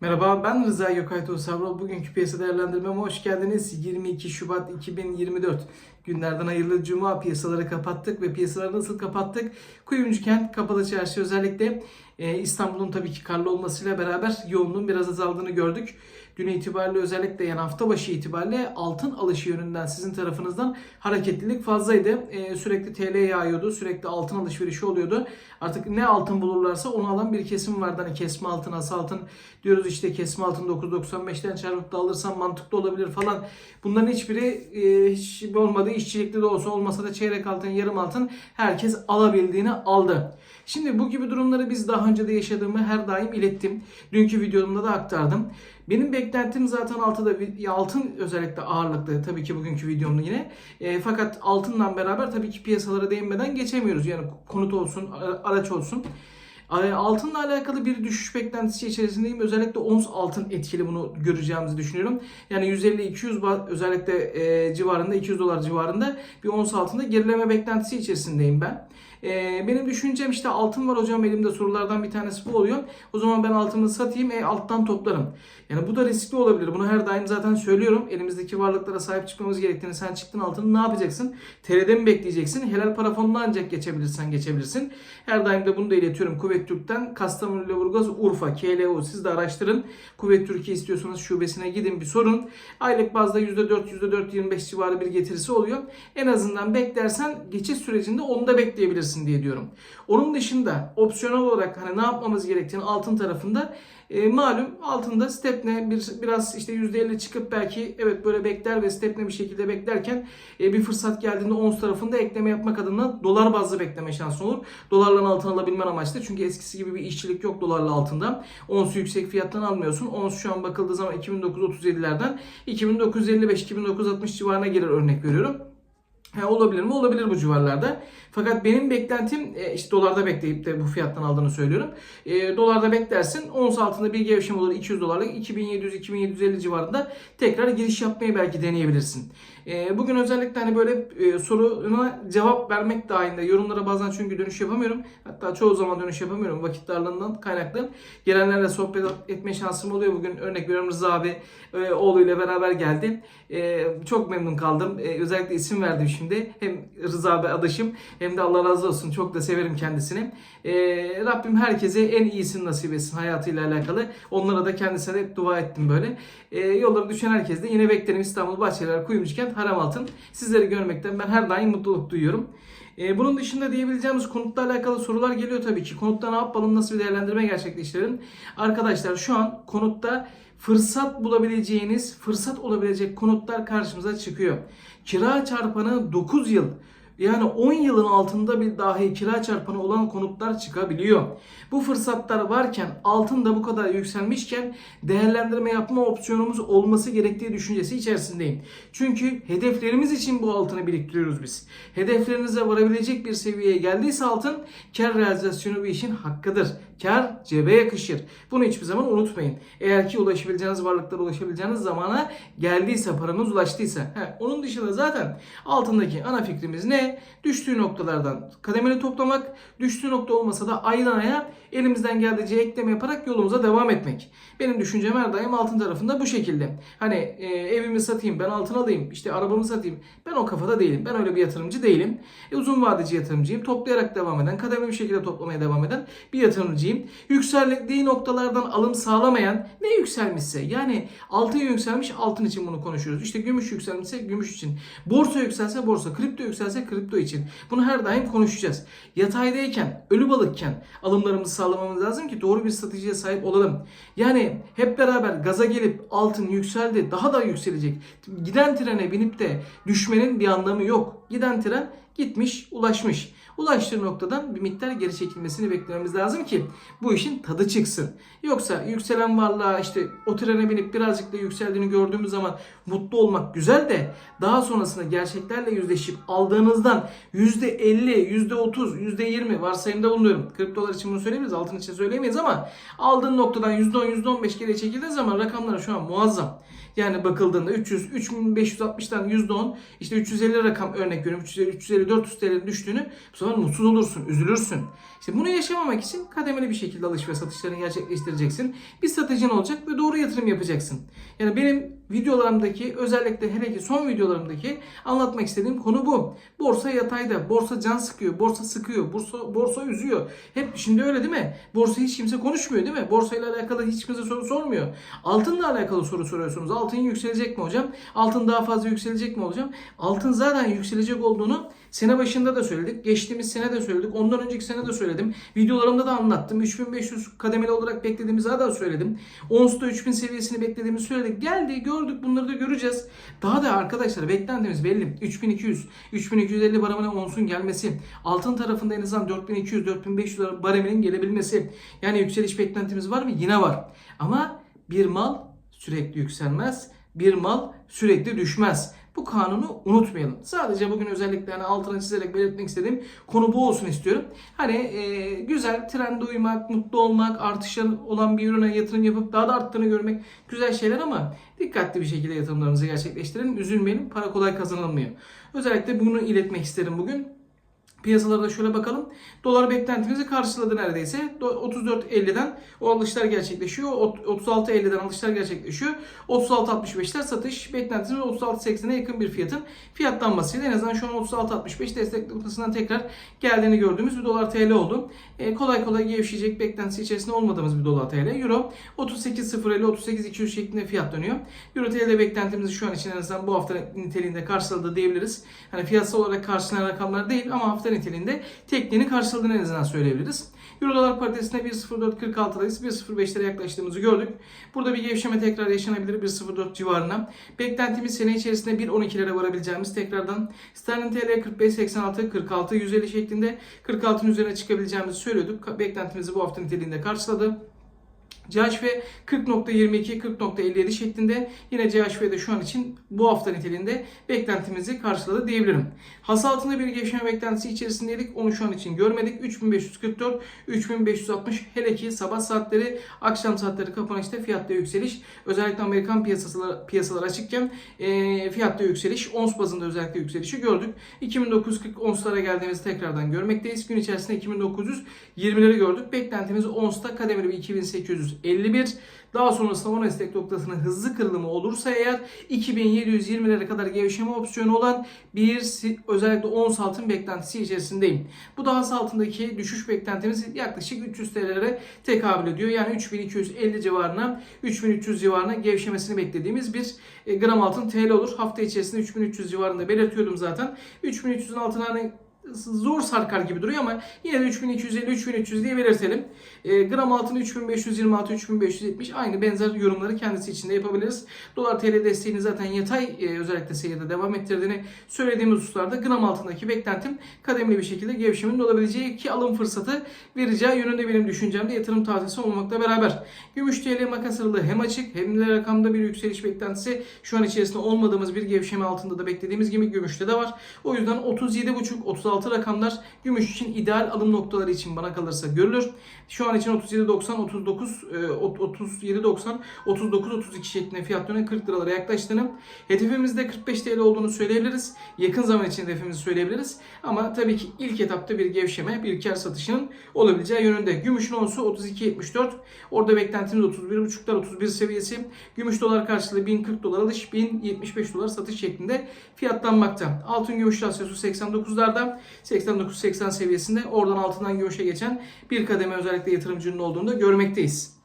Merhaba ben Rıza Gökay Tosavrol. Bugünkü piyasa değerlendirmeme hoş geldiniz. 22 Şubat 2024 günlerden hayırlı cuma piyasaları kapattık ve piyasaları nasıl kapattık? Kuyumcu kent kapalı çarşı özellikle e, İstanbul'un tabii ki karlı olmasıyla beraber yoğunluğun biraz azaldığını gördük. Dün itibariyle özellikle yani hafta başı itibariyle altın alışı yönünden sizin tarafınızdan hareketlilik fazlaydı. E, sürekli TL yağıyordu. Sürekli altın alışverişi oluyordu. Artık ne altın bulurlarsa onu alan bir kesim vardı. Hani kesme altın, as altın diyoruz işte kesme altın 9.95'ten çarpıp da alırsan mantıklı olabilir falan. Bunların hiçbiri e, hiç olmadı. İşçilikli de olsa olmasa da çeyrek altın, yarım altın herkes alabildiğini aldı. Şimdi bu gibi durumları biz daha önce de yaşadığımı her daim ilettim. Dünkü videomda da aktardım. Benim beklentim zaten altıda altın özellikle ağırlıklı tabii ki bugünkü videomda yine. E, fakat altından beraber tabii ki piyasalara değinmeden geçemiyoruz. Yani konut olsun, araç olsun. E, Altınla alakalı bir düşüş beklentisi içerisindeyim. Özellikle ons altın etkili bunu göreceğimizi düşünüyorum. Yani 150-200 ba- özellikle e, civarında 200 dolar civarında bir ons altında gerileme beklentisi içerisindeyim ben. E, benim düşüncem işte altın var hocam elimde sorulardan bir tanesi bu oluyor. O zaman ben altını satayım e, alttan toplarım. Yani bu da riskli olabilir. Bunu her daim zaten söylüyorum. Elimizdeki varlıklara sahip çıkmamız gerektiğini sen çıktın altını ne yapacaksın? TL'de mi bekleyeceksin? Helal para fonuna ancak geçebilirsen geçebilirsin. Her daim de bunu da iletiyorum. Kuvvet Türk'ten Kastamonu, Lüleburgaz, Urfa, KLO siz de araştırın. Kuvvet Türkiye istiyorsanız şubesine gidin bir sorun. Aylık bazda %4, %4-25 civarı bir getirisi oluyor. En azından beklersen geçiş sürecinde onu da bekleyebilirsin diye diyorum. Onun dışında opsiyonel olarak hani ne yapmamız gerektiğini altın tarafında e, malum altında stepne bir, biraz işte %50 çıkıp belki evet böyle bekler ve stepne bir şekilde beklerken e, bir fırsat geldiğinde ons tarafında ekleme yapmak adına dolar bazlı bekleme şansı olur. Dolarla altın alabilmen amaçlı. Çünkü eskisi gibi bir işçilik yok dolarla altında. Onsu yüksek fiyattan almıyorsun. Ons şu an bakıldığı zaman 2937'lerden 2955-2960 civarına gelir örnek veriyorum. He, olabilir mi? Olabilir bu civarlarda. Fakat benim beklentim e, işte dolarda bekleyip de bu fiyattan aldığını söylüyorum. E, dolarda beklersin. Ons altında bir gevşeme olur 200 dolarlık 2700-2750 civarında tekrar giriş yapmayı belki deneyebilirsin. E, bugün özellikle hani böyle e, soruna cevap vermek dahilinde yorumlara bazen çünkü dönüş yapamıyorum. Hatta çoğu zaman dönüş yapamıyorum vakit darlığından kaynaklı. Gelenlerle sohbet etme şansım oluyor. Bugün örnek veriyorum Rıza abi e, oğluyla beraber geldi. E, çok memnun kaldım. E, özellikle isim verdim şimdi. Hem Rıza abi adaşım hem de Allah razı olsun. Çok da severim kendisini. E, Rabbim herkese en iyisini nasip etsin hayatıyla alakalı. Onlara da kendisine hep dua ettim böyle. E, yolları düşen herkes de yine beklerim İstanbul Bahçeliler Kuyumcu Kent Haram Altın. Sizleri görmekten ben her daim mutluluk duyuyorum. E, bunun dışında diyebileceğimiz konutla alakalı sorular geliyor tabii ki. Konutta ne yapalım, nasıl bir değerlendirme gerçekleştirelim? Arkadaşlar şu an konutta fırsat bulabileceğiniz, fırsat olabilecek konutlar karşımıza çıkıyor. Kira çarpanı 9 yıl yani 10 yılın altında bir dahi kira çarpanı olan konutlar çıkabiliyor. Bu fırsatlar varken altın da bu kadar yükselmişken değerlendirme yapma opsiyonumuz olması gerektiği düşüncesi içerisindeyim. Çünkü hedeflerimiz için bu altını biriktiriyoruz biz. Hedeflerinize varabilecek bir seviyeye geldiyse altın kar realizasyonu bir işin hakkıdır. Kar cebe yakışır. Bunu hiçbir zaman unutmayın. Eğer ki ulaşabileceğiniz varlıklara ulaşabileceğiniz zamana geldiyse, paranız ulaştıysa. He, onun dışında zaten altındaki ana fikrimiz ne? Düştüğü noktalardan kademeli toplamak, düştüğü nokta olmasa da aydan aya elimizden geldiğince ekleme yaparak yolumuza devam etmek. Benim düşüncem her daim altın tarafında bu şekilde. Hani e, evimi satayım, ben altın alayım, işte arabamı satayım. Ben o kafada değilim. Ben öyle bir yatırımcı değilim. E, uzun vadeci yatırımcıyım. Toplayarak devam eden, kademeli bir şekilde toplamaya devam eden bir yatırımcıyım. Yükseldiği noktalardan alım sağlamayan ne yükselmişse yani altın yükselmiş altın için bunu konuşuyoruz. İşte gümüş yükselmişse gümüş için. Borsa yükselse borsa, kripto yükselse kripto için. Bunu her daim konuşacağız. Yataydayken, ölü balıkken alımlarımızı sağlamamız lazım ki doğru bir stratejiye sahip olalım. Yani hep beraber gaza gelip altın yükseldi, daha da yükselecek. Giden trene binip de düşmenin bir anlamı yok. Giden tren gitmiş, ulaşmış. Ulaştığı noktadan bir miktar geri çekilmesini beklememiz lazım ki bu işin tadı çıksın. Yoksa yükselen varlığa işte o trene binip birazcık da yükseldiğini gördüğümüz zaman mutlu olmak güzel de daha sonrasında gerçeklerle yüzleşip aldığınızdan %50, %30, %20 varsayımda bulunuyorum. Kriptolar için bunu söyleyemeyiz, altın için söyleyemeyiz ama aldığın noktadan %10, %15 geri çekildiği zaman rakamlar şu an muazzam. Yani bakıldığında 300, 3560'dan %10 işte 350 rakam örnek veriyorum 350, 350 400 TL'nin düştüğünü bu sefer mutsuz olursun, üzülürsün. İşte bunu yaşamamak için kademeli bir şekilde alış ve satışlarını gerçekleştireceksin. Bir stratejin olacak ve doğru yatırım yapacaksın. Yani benim videolarımdaki özellikle hele ki son videolarımdaki anlatmak istediğim konu bu. Borsa yatayda, borsa can sıkıyor, borsa sıkıyor, borsa, borsa üzüyor. Hep şimdi öyle değil mi? Borsa hiç kimse konuşmuyor değil mi? Borsa ile alakalı hiç kimse soru sormuyor. Altınla alakalı soru soruyorsunuz. Altın yükselecek mi hocam? Altın daha fazla yükselecek mi hocam? Altın zaten yükselecek olduğunu sene başında da söyledik. Geçtiğimiz sene de söyledik. Ondan önceki sene de söyledim. Videolarımda da anlattım. 3500 kademeli olarak beklediğimizi daha da söyledim. Ons'ta 3000 seviyesini beklediğimizi söyledik. Geldi gördük bunları da göreceğiz. Daha da arkadaşlar beklentimiz belli. 3200, 3250 baremine Ons'un gelmesi. Altın tarafında en azından 4200, 4500 bareminin gelebilmesi. Yani yükseliş beklentimiz var mı? Yine var. Ama bir mal sürekli yükselmez. Bir mal sürekli düşmez. Bu kanunu unutmayalım. Sadece bugün özellikle hani altına çizerek belirtmek istediğim konu bu olsun istiyorum. Hani e, güzel trende uymak, mutlu olmak, artışa olan bir ürüne yatırım yapıp daha da arttığını görmek güzel şeyler ama dikkatli bir şekilde yatırımlarımızı gerçekleştirelim. Üzülmeyelim. Para kolay kazanılmıyor. Özellikle bunu iletmek isterim bugün. Piyasalarda şöyle bakalım. Dolar beklentimizi karşıladı neredeyse. 34.50'den o alışlar gerçekleşiyor. 36.50'den alışlar gerçekleşiyor. 36.65'ler satış. Beklentimiz 36.80'e yakın bir fiyatın fiyatlanmasıyla en azından şu an 36.65 destek noktasından tekrar geldiğini gördüğümüz bir dolar TL oldu. E, kolay kolay gevşeyecek beklentisi içerisinde olmadığımız bir dolar TL. Euro 38.050 38.200 şeklinde fiyatlanıyor. Euro TL'de beklentimizi şu an için en azından bu hafta niteliğinde karşıladı diyebiliriz. Hani fiyatsal olarak karşılanan rakamlar değil ama hafta niteliğinde tekniğini karşıladığını en azından söyleyebiliriz. Euro dolar paritesinde 1.0446'dayız. 1.05'lere yaklaştığımızı gördük. Burada bir gevşeme tekrar yaşanabilir 1.04 civarına. Beklentimiz sene içerisinde 1.12'lere varabileceğimiz tekrardan sterlin TL 45.86 46 150 şeklinde 46'ın üzerine çıkabileceğimizi söylüyorduk. Beklentimizi bu hafta niteliğinde karşıladı. CHF 40.22 40.57 şeklinde yine CHF'de şu an için bu hafta niteliğinde beklentimizi karşıladı diyebilirim. Has altında bir gevşeme beklentisi içerisindeydik. Onu şu an için görmedik. 3544 3560 hele ki sabah saatleri akşam saatleri kapanışta fiyatta yükseliş. Özellikle Amerikan piyasalar, piyasalar açıkken e, fiyatta yükseliş. Ons bazında özellikle yükselişi gördük. 2940 onslara geldiğimizi tekrardan görmekteyiz. Gün içerisinde 2920'leri gördük. Beklentimiz onsta kademeli bir 2800 51. Daha sonrasında 10 destek noktasının hızlı kırılımı olursa eğer 2720'lere kadar gevşeme opsiyonu olan bir özellikle 10 altın beklentisi içerisindeyim. Bu daha altındaki düşüş beklentimiz yaklaşık 300 TL'lere tekabül ediyor. Yani 3250 civarına 3300 civarına gevşemesini beklediğimiz bir e, gram altın TL olur. Hafta içerisinde 3300 civarında belirtiyordum zaten. 3300'ün altına hani zor sarkar gibi duruyor ama yine de 3250 3300 diye belirtelim. E, gram altın 3526 3570 aynı benzer yorumları kendisi içinde yapabiliriz. Dolar TL desteğini zaten yatay e, özellikle seyirde devam ettirdiğini söylediğimiz hususlarda gram altındaki beklentim kademeli bir şekilde gevşemenin olabileceği ki alım fırsatı vereceği yönünde benim düşüncemde yatırım tavsiyesi olmakla beraber. Gümüş TL makas aralığı hem açık hem de rakamda bir yükseliş beklentisi şu an içerisinde olmadığımız bir gevşeme altında da beklediğimiz gibi gümüşte de var. O yüzden 37.5 36 36 rakamlar gümüş için ideal alım noktaları için bana kalırsa görülür. Şu an için 37.90, 39, 37.90, 39, 32 şeklinde fiyatlarının 40 liralara yaklaştığını, hedefimizde 45 TL olduğunu söyleyebiliriz. Yakın zaman için hedefimizi söyleyebiliriz. Ama tabii ki ilk etapta bir gevşeme, bir kar satışının olabileceği yönünde. Gümüşün onsu 32.74. Orada beklentimiz 31.5'lar, 31 seviyesi. Gümüş dolar karşılığı 1040 dolar alış, 1075 dolar satış şeklinde fiyatlanmakta. Altın gümüş rasyosu 89'larda. 89-80 seviyesinde oradan altından gümüşe geçen bir kademe özellikle yatırımcının olduğunu da görmekteyiz.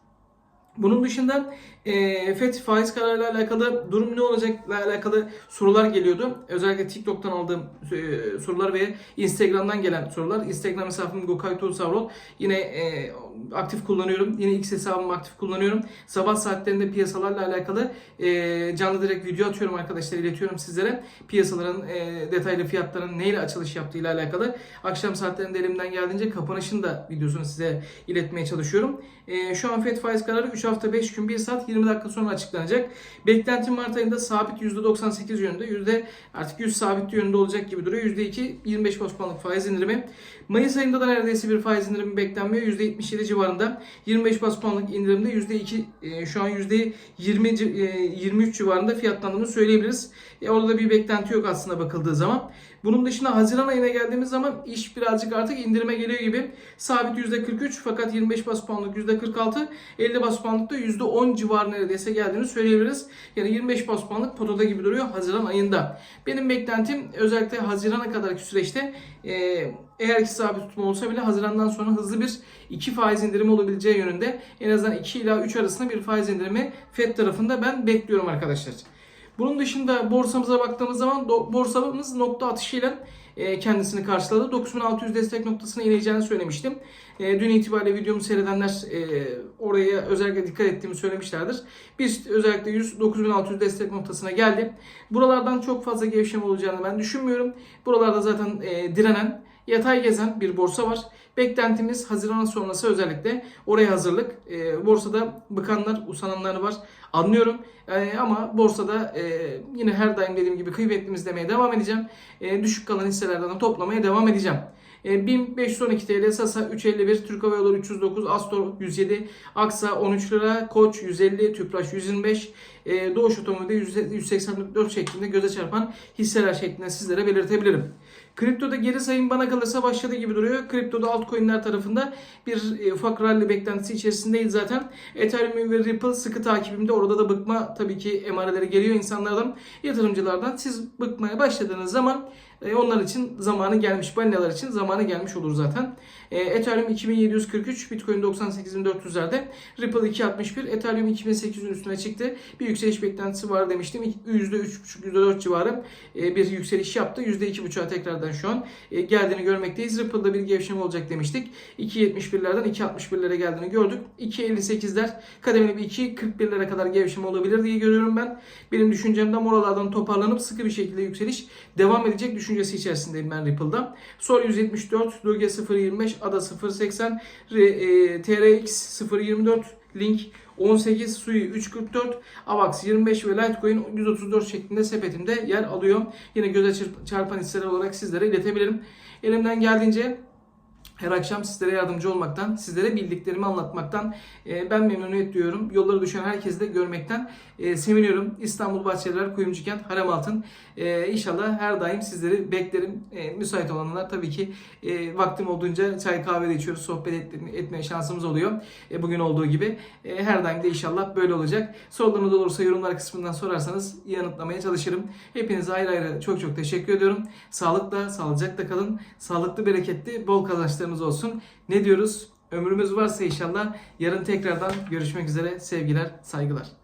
Bunun dışında e, FED faiz kararıyla alakalı durum ne olacakla alakalı sorular geliyordu. Özellikle TikTok'tan aldığım e, sorular ve Instagram'dan gelen sorular. Instagram hesabım Gokayto Savrol. Yine e, aktif kullanıyorum. Yine X hesabımı aktif kullanıyorum. Sabah saatlerinde piyasalarla alakalı e, canlı direkt video atıyorum arkadaşlar. iletiyorum sizlere. Piyasaların e, detaylı fiyatların neyle açılış yaptığıyla alakalı. Akşam saatlerinde elimden geldiğince kapanışın da videosunu size iletmeye çalışıyorum. E, şu an FED faiz kararı 3 hafta 5 gün 1 saat 20 dakika sonra açıklanacak. Beklentim Mart ayında sabit %98 yönünde. Yüzde artık 100 sabit yönünde olacak gibi duruyor. %2 25 bas puanlık faiz indirimi. Mayıs ayında da neredeyse bir faiz indirimi beklenmiyor. %77 civarında. 25 bas puanlık indirimde %2 e, şu an %20 e, 23 civarında fiyatlandığını söyleyebiliriz. E, orada bir beklenti yok aslında bakıldığı zaman. Bunun dışında Haziran ayına geldiğimiz zaman iş birazcık artık indirime geliyor gibi. Sabit %43 fakat 25 bas puanlık %46, 50 bas puanlık da %10 civarı neredeyse geldiğini söyleyebiliriz. Yani 25 bas puanlık potada gibi duruyor Haziran ayında. Benim beklentim özellikle Haziran'a kadarki süreçte e, eğer ki sabit tutma olsa bile Haziran'dan sonra hızlı bir 2 faiz indirimi olabileceği yönünde en azından 2 ila 3 arasında bir faiz indirimi FED tarafında ben bekliyorum arkadaşlar. Bunun dışında borsamıza baktığımız zaman borsamız nokta atışıyla e, kendisini karşıladı. 9600 destek noktasına ineceğini söylemiştim. E, dün itibariyle videomu seyredenler e, oraya özellikle dikkat ettiğimi söylemişlerdir. Biz özellikle 100 9600 destek noktasına geldi. Buralardan çok fazla gevşeme olacağını ben düşünmüyorum. Buralarda zaten direnen, yatay gezen bir borsa var. Beklentimiz Haziran sonrası özellikle oraya hazırlık. E, borsada bıkanlar, usananlar var. Anlıyorum. E, ama borsada e, yine her daim dediğim gibi kıymetlimiz demeye devam edeceğim. E, düşük kalan hisselerden de toplamaya devam edeceğim. E, 1512 TL, Sasa 351, Türk Hava Yolları 309, Astor 107, Aksa 13 lira, Koç 150, Tüpraş 125, e, Doğuş Otomobil'de 184 şeklinde göze çarpan hisseler şeklinde sizlere belirtebilirim. Kriptoda geri sayım bana kalırsa başladı gibi duruyor. Kriptoda altcoin'ler tarafında bir e, ufak rally beklentisi içerisindeyiz zaten. Ethereum ve Ripple sıkı takibimde. Orada da bıkma tabii ki emareleri geliyor insanlardan, yatırımcılardan. Siz bıkmaya başladığınız zaman e, onlar için zamanı gelmiş, balinalar için zamanı gelmiş olur zaten. E, Ethereum 2743, Bitcoin 98.400'lerde, Ripple 261, Ethereum 2800'ün üstüne çıktı. Bir yükseliş beklentisi var demiştim. %3,5, %4 civarı e, bir yükseliş yaptı. %2,5'a tekrardan şu an e, geldiğini görmekteyiz. Ripple'da bir gevşeme olacak demiştik. 2.71'lerden 2.61'lere geldiğini gördük. 2.58'ler kademeli bir 2.41'lere kadar gevşeme olabilir diye görüyorum ben. Benim düşüncemden oralardan toparlanıp sıkı bir şekilde yükseliş devam edecek düşüncesi içerisindeyim ben Ripple'da. Sol 174, Doge 0.25, ADA 0.80, R- e, TRX 0.24, Link 18, Sui 3.44, Avax 25 ve Litecoin 134 şeklinde sepetimde yer alıyor. Yine göze çarpan hisseler olarak sizlere iletebilirim. Elimden geldiğince her akşam sizlere yardımcı olmaktan, sizlere bildiklerimi anlatmaktan e, ben memnuniyet duyuyorum. Yolları düşen herkesi de görmekten e, seviniyorum. İstanbul Bahçeliler, Kuyumcu Kent, Harem Altın. E, inşallah her daim sizleri beklerim. E, müsait olanlar tabii ki e, vaktim olduğunca çay kahve de içiyoruz, sohbet et- etmeye şansımız oluyor. E, bugün olduğu gibi. E, her daim de inşallah böyle olacak. Sorularınız olursa yorumlar kısmından sorarsanız yanıtlamaya çalışırım. Hepinize ayrı ayrı çok çok teşekkür ediyorum. Sağlıkla, sağlıcakla kalın. Sağlıklı, bereketli, bol kazançlarınız olsun. Ne diyoruz? Ömrümüz varsa inşallah yarın tekrardan görüşmek üzere. Sevgiler, saygılar.